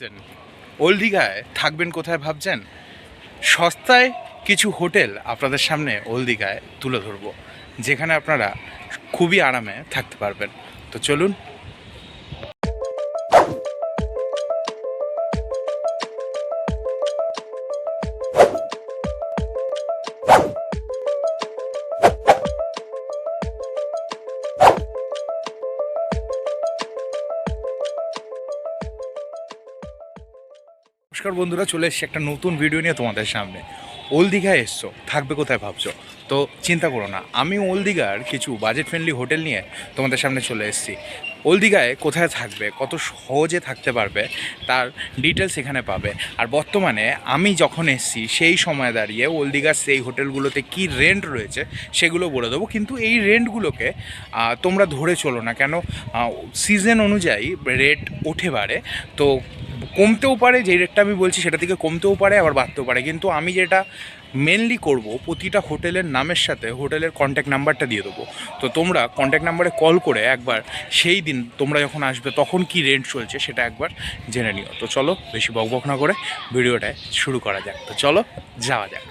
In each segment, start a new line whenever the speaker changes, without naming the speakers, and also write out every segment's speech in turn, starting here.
এসছেন ওল্ড দীঘায় থাকবেন কোথায় ভাবছেন? সস্তায় কিছু হোটেল আপনাদের সামনে ওল্ড দীঘায় তুলে ধরবো, যেখানে আপনারা খুবই আরামে থাকতে পারবেন। তো চলুন নমস্কার বন্ধুরা, চলে এসেছি একটা নতুন ভিডিও নিয়ে তোমাদের সামনে। ওল দীঘায় এসছো, থাকবে কোথায় ভাবছ? তো চিন্তা করো না, আমি ওল দীঘার কিছু বাজেট ফ্রেন্ডলি হোটেল নিয়ে তোমাদের সামনে চলে এসেছি। ওল দীঘায় কোথায় থাকবে, কত সহজে থাকতে পারবে, তার ডিটেলস এখানে পাবে। আর বর্তমানে আমি যখন এসছি, সেই সময় দাঁড়িয়ে ওল দীঘার সেই হোটেলগুলোতে কি রেন্ট রয়েছে, সেগুলো বলে দেবো। কিন্তু এই রেন্টগুলোকে তোমরা ধরে চলো না কেন সিজন অনুযায়ী রেট ওঠে বাড়ে। তো কমতেও পারে যে রেটটা আমি বলছি সেটা থেকে কমতেও পারে, আবার বাড়তেও পারে। কিন্তু আমি যেটা মেনলি করব, প্রতিটা হোটেলের নামের সাথে হোটেলের কন্ট্যাক্ট নাম্বারটা দিয়ে দেবো। তো তোমরা কন্ট্যাক্ট নাম্বারে কল করে একবার সেই দিন তোমরা যখন আসবে, তখন কি রেন্ট চলছে সেটা একবার জেনে নিও। তো চলো, বেশি বকবক না করে ভিডিওটা শুরু করা যাক। তো চলো, যাওয়া যাক।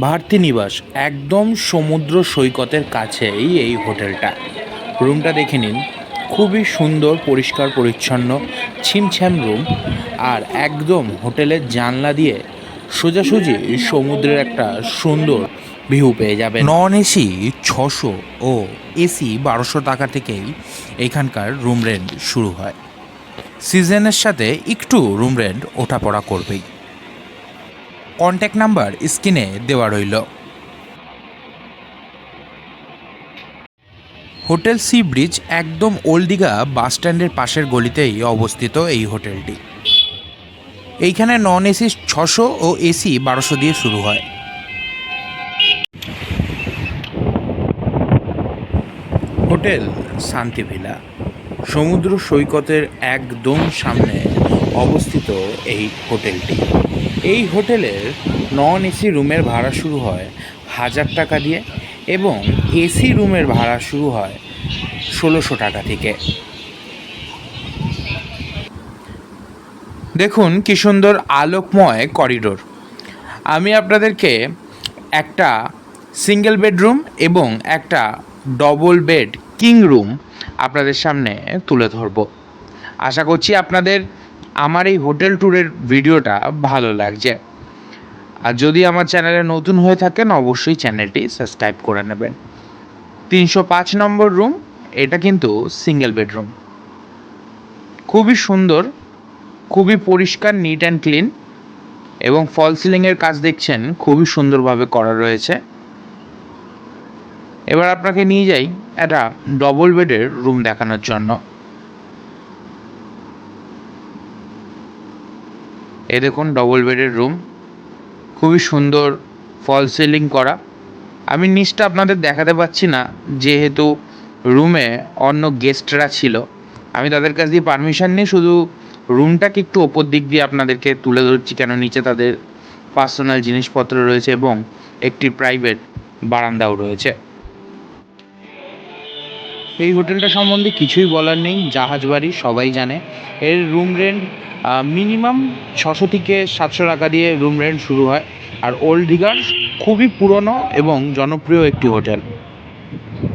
ভারতী নিবাস একদম সমুদ্র সৈকতের কাছেই এই হোটেলটা। রুমটা দেখে নিন। খুবই সুন্দর, পরিষ্কার, পরিচ্ছন্ন ছিমছ্যাম রুম আর একদম হোটেলের জানলা দিয়ে সোজাসুজি সমুদ্রের একটা সুন্দর ভিউ পেয়ে যাবে নন এসি, ছশো ও এসি বারোশো টাকা থেকেই এখানকার রুম রেন্ট শুরু হয়। সিজনের সাথে একটু রুম রেন্ট ওঠাপড়া করবেই। কন্ট্যাক্ট নাম্বার স্ক্রিনে দেওয়া রইল। হোটেল সি ব্রিজ একদম ওল্ড দীঘা বাস স্ট্যান্ডের পাশের গলিতেই অবস্থিত এই হোটেলটি। এইখানে নন এসি ছশো ও এসি বারোশো দিয়ে শুরু হয়। হোটেল শান্তি ভিলা, সমুদ্র সৈকতের একদম সামনে অবস্থিত এই হোটেলটি। এই হোটেলের নন এসি রুমের ভাড়া শুরু হয় হাজার টাকা দিয়ে। এবং এসি রুমের ভাড়া শুরু হয় ষোলোশো টাকা থেকে। দেখুন কি সুন্দর আলোকময় করিডোর। আমি আপনাদেরকে একটা সিঙ্গেল বেডরুম এবং একটা ডবল বেড কিং রুম আপনাদের সামনে তুলে ধরব। আশা করছি আপনাদের আমার এই হোটেল ট্যুরের ভিডিওটা ভালো লাগছে। আর যদি আমার চ্যানেলে নতুন হয়ে থাকেন, অবশ্যই চ্যানেলটি সাবস্ক্রাইব করে নেবেন। তিনশো পাঁচ নম্বর রুম, এটা কিন্তু সিঙ্গেল বেডরুম খুবই সুন্দর, খুবই পরিষ্কার নিট অ্যান্ড ক্লিন এবং ফল সিলিংয়ের কাজ দেখছেন, খুবই সুন্দরভাবে করা রয়েছে। এবার আপনাকে নিয়ে যাই একটা ডবল বেডের রুম দেখানোর জন্য। এ দেখুন ডবল বেডের রুম খুবই সুন্দর ফল সিলিং করা। আমি নিচটা আপনাদের দেখাতে পাচ্ছি না, যেহেতু রুমে অন্য গেস্টরা ছিল। আমি তাদের কাছ দিয়ে পারমিশন নিয়ে শুধু রুমটাকে একটু ওপর দিক দিয়ে আপনাদেরকে তুলে ধরছি, কেন নিচে তাদের পার্সোনাল জিনিসপত্র রয়েছে এবং একটি প্রাইভেট বারান্দাও রয়েছে। এই হোটেলটা সম্বন্ধে কিছুই বলার নেই জাহাজ বাড়ি সবাই জানে। এর রুম রেন্ট মিনিমাম ছশো থেকে সাতশো টাকা দিয়ে রুম রেন্ট শুরু হয়। আর ওল্ড দীঘার খুবই পুরনো এবং জনপ্রিয় একটি হোটেল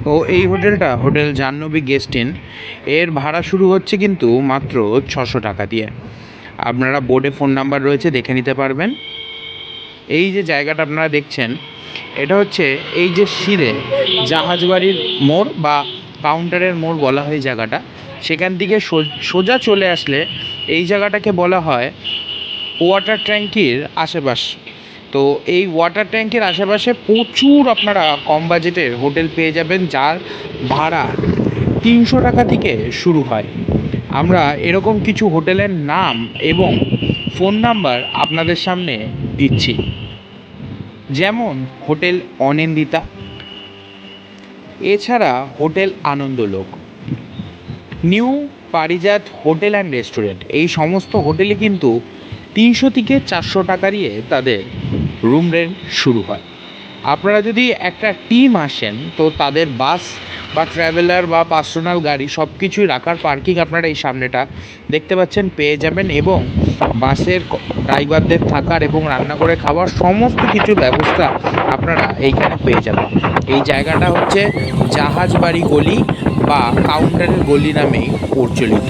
তো এই হোটেলটা হোটেল জাহ্নবী গেস্ট ইন এর ভাড়া শুরু হচ্ছে কিন্তু মাত্র ছশো টাকা দিয়ে। আপনারা বোর্ডে ফোন নাম্বার রয়েছে, দেখে নিতে পারবেন। এই যে জায়গাটা আপনারা দেখছেন, এটা হচ্ছে এই যে সিঁড়ে, জাহাজবাড়ির মোড় বা কাউন্টারের মোড় বলা হয় জায়গাটা। সেখান থেকে সোজা চলে আসলে এই জায়গাটাকে বলা হয় ওয়াটার ট্যাঙ্কির আশেপাশ। তো এই ওয়াটার ট্যাঙ্কের আশেপাশে প্রচুর আপনারা কম বাজেটের হোটেল পেয়ে যাবেন, যার ভাড়া তিনশো টাকা থেকে শুরু হয়। আমরা এরকম কিছু হোটেলের নাম এবং ফোন নাম্বার আপনাদের সামনে দিচ্ছি। যেমন হোটেল অনিন্দিতা। এছাড়া hotel Anandalok. New Parijat hotel and restaurant. এই সমস্ত হোটেলে কিন্তু তিনশো থেকে চারশো টাকা দিয়ে তাদের রুম রেন্ট শুরু হয়। আপনারা যদি একটা টিম আসেন, তো তাদের বাস বা ট্রাভেলার বা পার্সোনাল গাড়ি সব কিছুই রাখার পার্কিং আপনারা এই সামনেটা দেখতে পাচ্ছেন, পেয়ে যাবেন এবং বাসের ড্রাইভারদের থাকার এবং রান্না করে খাওয়ার সমস্ত কিছু ব্যবস্থা আপনারা এইখানে পেয়ে যাবেন। এই জায়গাটা হচ্ছে জাহাজবাড়ি গলি বা কাউন্টারের গলি নামেই প্রচলিত।